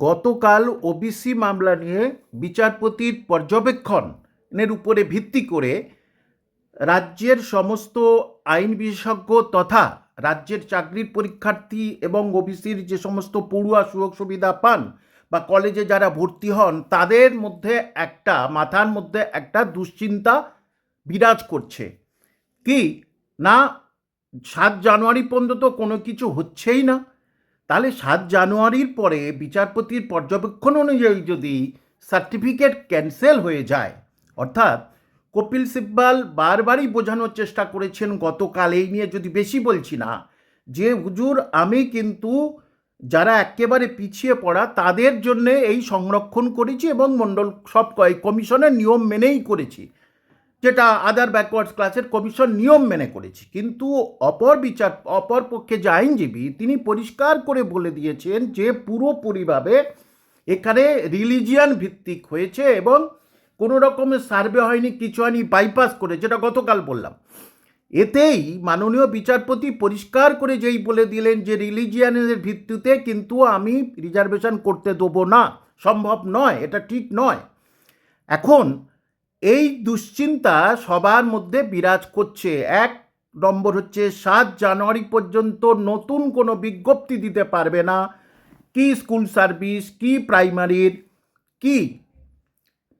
গতকাল ওবিসি মামলা নিয়ে বিচারপতির পর্যবেক্ষণের উপরে ভিত্তি করে রাজ্যের সমস্ত আইন বিশেষজ্ঞ তথা রাজ্যের চাকরির পরীক্ষার্থী এবং ওবিসির যে সমস্ত পড়ুয়া সুযোগ সুবিধা পান বা কলেজে যারা ভর্তি হন, তাদের মধ্যে একটা, মাথার মধ্যে একটা দুশ্চিন্তা বিরাজ করছে। কি? না, সাত জানুয়ারি পর্যন্ত কোনো কিছু হচ্ছেই না। তাহলে সাত জানুয়ারির পরে বিচারপতির পর্যবেক্ষণ অনুযায়ী যদি সার্টিফিকেট ক্যান্সেল হয়ে যায়, অর্থাৎ কপিল সিব্বাল বারবারই বোঝানোর চেষ্টা করেছেন গতকাল, এই নিয়ে যদি বেশি বলছি না, যে হুজুর, আমি কিন্তু যারা একেবারে পিছিয়ে পড়া, তাদের জন্যে এই সংরক্ষণ করেছি এবং মণ্ডল সব কয়, কমিশনের নিয়ম মেনেই করেছি। যেটা আদার ব্যাকওয়ার্ডস ক্লাসের কমিশন নিয়ম মেনে করেছি। কিন্তু অপর বিচার, অপর পক্ষে যে আইনজীবী, তিনি পরিষ্কার করে বলে দিয়েছেন যে পুরোপুরিভাবে এখানে রিলিজিয়ান ভিত্তিক হয়েছে এবং কোনো রকমের সার্ভে হয়নি, কিছু হয়নি বাইপাস করে, যেটা গতকাল বললাম। এতেই মাননীয় বিচারপতি পরিষ্কার করে যেই বলে দিলেন যে রিলিজিয়ানের ভিত্তিতে কিন্তু আমি রিজার্ভেশন করতে দেবো না, সম্ভব নয়, এটা ঠিক নয়। এখন এই দুশ্চিন্তা সবার মধ্যে বিরাজ করছে। এক নম্বর হচ্ছে, সাত জানুয়ারি পর্যন্ত নতুন কোনো বিজ্ঞপ্তি দিতে পারবে না। কি স্কুল সার্ভিস, কি প্রাইমারির, কি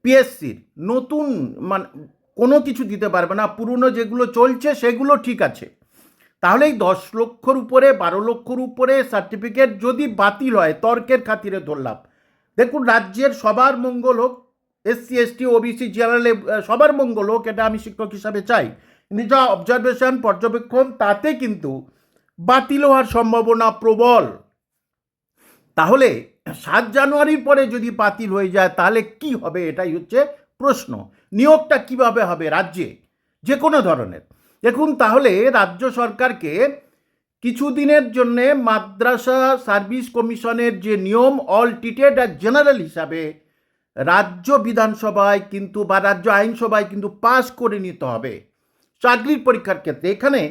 পিএসসির, নতুন মানে কোনো কিছু দিতে পারবে না। পুরনো যেগুলো চলছে সেগুলো ঠিক আছে। তাহলে এই দশ লক্ষর উপরে, বারো লক্ষর উপরে সার্টিফিকেট যদি বাতিল হয়, তর্কের খাতিরে ধরলাম। দেখুন, রাজ্যের সবার মঙ্গল হোক এসসি এসটি ওবিসি জেনারেলে সবার মঙ্গল হোক, এটা আমি শিক্ষক হিসাবে চাই। কিন্তু যা অবজারভেশন পর্যবেক্ষণ, তাতে কিন্তু বাতিল হওয়ার সম্ভাবনা প্রবল। তাহলে সাত জানুয়ারির পরে যদি বাতিল হয়ে যায়, তাহলে কি হবে এটাই হচ্ছে প্রশ্ন। নিয়োগটা কীভাবে হবে রাজ্যে? যে কোনো ধরনের। দেখুন, তাহলে রাজ্য সরকারকে কিছুদিনের জন্যে মাদ্রাসা সার্ভিস কমিশনের যে নিয়ম অল টিটেড আর জেনারেল হিসাবে রাজ্য বিধানসভায় কিন্তু বা রাজ্য আইনসভায় কিন্তু পাস করে নিতে হবে। চাকরির পরীক্ষার ক্ষেত্রে এখানে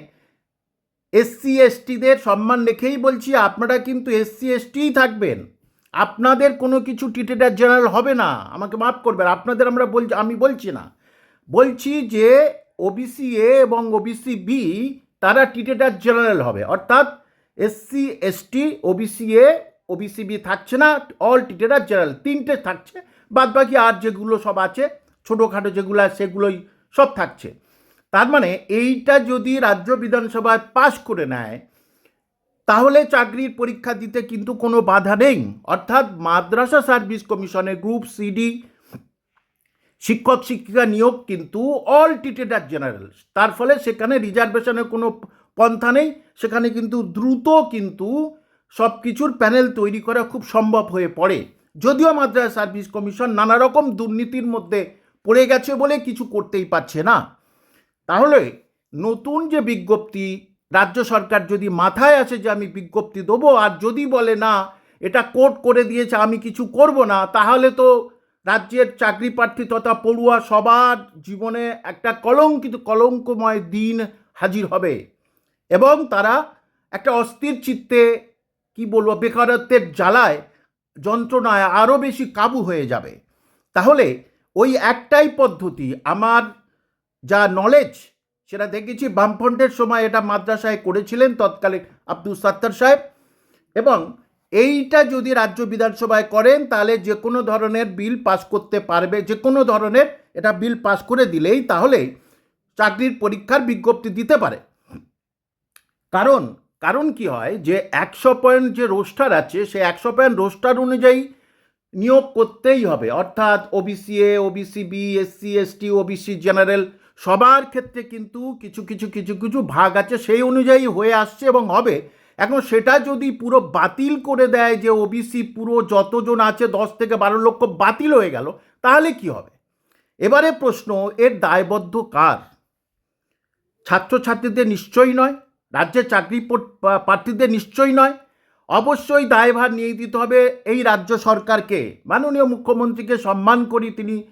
এসসি, এসটিদের সম্মান রেখেই বলছি, আপনারা কিন্তু এসসি, এসটিই থাকবেন। আপনাদের কোনো কিছু টিটেটার জেনারেল হবে না। আমাকে মাফ করবেন, আপনাদের আমরা বলছি আমি বলছি না। বলছি যে ওবিসি এ এবং ওবিসি বি তারা টিটেটার জেনারেল হবে। অর্থাৎ SC, ST OBC A OBC B থাকছে না, অল টিটেটার জেনারেল, তিনটে থাকছে। বাদ বাকি আর যেগুলো সব আছে, ছোটোখাটো যেগুলো সেগুলোই সব থাকছে। তার মানে এইটা যদি রাজ্য বিধানসভায় পাশ করে নেয়, তাহলে চাকরির পরীক্ষা দিতে কিন্তু কোনো বাধা নেই। অর্থাৎ মাদ্রাসা সার্ভিস কমিশনের গ্রুপ সিডি শিক্ষক শিক্ষিকা নিয়োগ কিন্তু অল টিটেটার জেনারেল। তার ফলে সেখানে রিজার্ভেশনের কোনো পন্থা নেই, সেখানে কিন্তু দ্রুত কিন্তু সব কিছুর প্যানেল তৈরি করা খুব সম্ভব হয়ে পড়ে। যদিও মাদ্রাসা সার্ভিস কমিশন নানা রকম দুর্নীতির মধ্যে পড়ে গেছে বলে কিছু করতেই পারছে না। তাহলে নতুন যে বিজ্ঞপ্তি, রাজ্য সরকার যদি মাথায় আসে যে আমি বিজ্ঞপ্তি দেবো আর যদি বলে না, এটা কোর্ট করে দিয়েছে, আমি কিছু করব না, তাহলে তো রাজ্যের চাকরি প্রার্থী তথা পড়ুয়া সবার জীবনে একটা কলঙ্কিত, কলঙ্কময় দিন হাজির হবে। এবং তারা একটা অস্থির চিত্তে, কি বলব, বেকারত্বের জ্বালায় যন্ত্রণায় আরও বেশি কাবু হয়ে যাবে। তাহলে ওই একটাই পদ্ধতি, আমার যা নলেজ সেটা দেখেছি বামফ্রন্টের সময় এটা মাদ্রাসায় করেছিলেন তৎকালীন আব্দুল সাত্তার সাহেব। এবং এইটা যদি রাজ্য বিধানসভায় করেন, তাহলে যে কোনো ধরনের বিল পাস করতে পারবে, যে কোনো ধরনের এটা বিল পাস করে দিলেই তাহলে চাকরির পরীক্ষার বিজ্ঞপ্তি দিতে পারে। কারণ কারণ কি হয় যে একশো পয়েন্ট যে রোস্টার আছে, সে একশো পয়েন্ট রোস্টার অনুযায়ী নিয়োগ করতেই হবে। অর্থাৎ OBC A OBC B SC ST OBC general সবার ক্ষেত্রে কিন্তু কিছু কিছু কিছু কিছু ভাগ আছে, সেই অনুযায়ী হয়ে আসছে এবং হবে। এখন সেটা যদি পুরো বাতিল করে দেয় যে ওবিসি পুরো যতজন আছে, দশ থেকে বারো লক্ষ বাতিল হয়ে গেল, তাহলে কি হবে? এবারে প্রশ্ন, এর দায়বদ্ধ কার? ছাত্রছাত্রীদের নিশ্চয়ই নয়। রাজ্যের চাকরি প্রার্থীদের নিশ্চয়ই নয়। অবশ্যই দায়ভার নিয়ে দিতে হবে এই রাজ্য সরকারকে। মাননীয় মুখ্যমন্ত্রীকে সম্মান করি তিনি,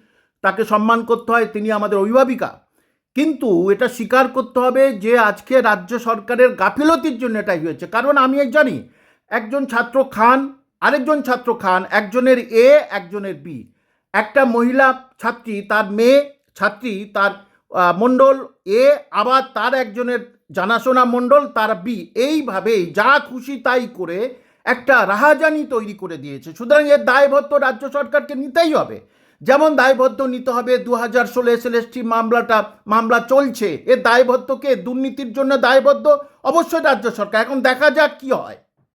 তাকে সম্মান করতে হয়, তিনি আমাদের অভিভাবিকা। কিন্তু এটা স্বীকার করতে হবে যে আজকে রাজ্য সরকারের গাফিলতির জন্য এটাই হয়েছে। কারণ আমি জানি, একজন ছাত্র খান, আরেকজন ছাত্র খান, একজনের এ, একজনের বি। একটা মহিলা ছাত্রী, তার মেয়ে ছাত্রী, তার মণ্ডল এ, আবার তার একজনের জানাশোনা মণ্ডল, তার বি। এইভাবেই যা খুশি তাই করে একটা রাহাজানি তৈরি করে দিয়েছে। সুতরাং এর দায়বদ্ধ রাজ্য সরকারকে নিতেই হবে। যেমন দায়বদ্ধ নিতে হবে দু হাজার ষোলো এসএলএসটি মামলাটা, মামলা চলছে। এর দায়বদ্ধকে দুর্নীতির জন্য দায়বদ্ধ? অবশ্যই রাজ্য সরকার। এখন দেখা যাক কি হয়।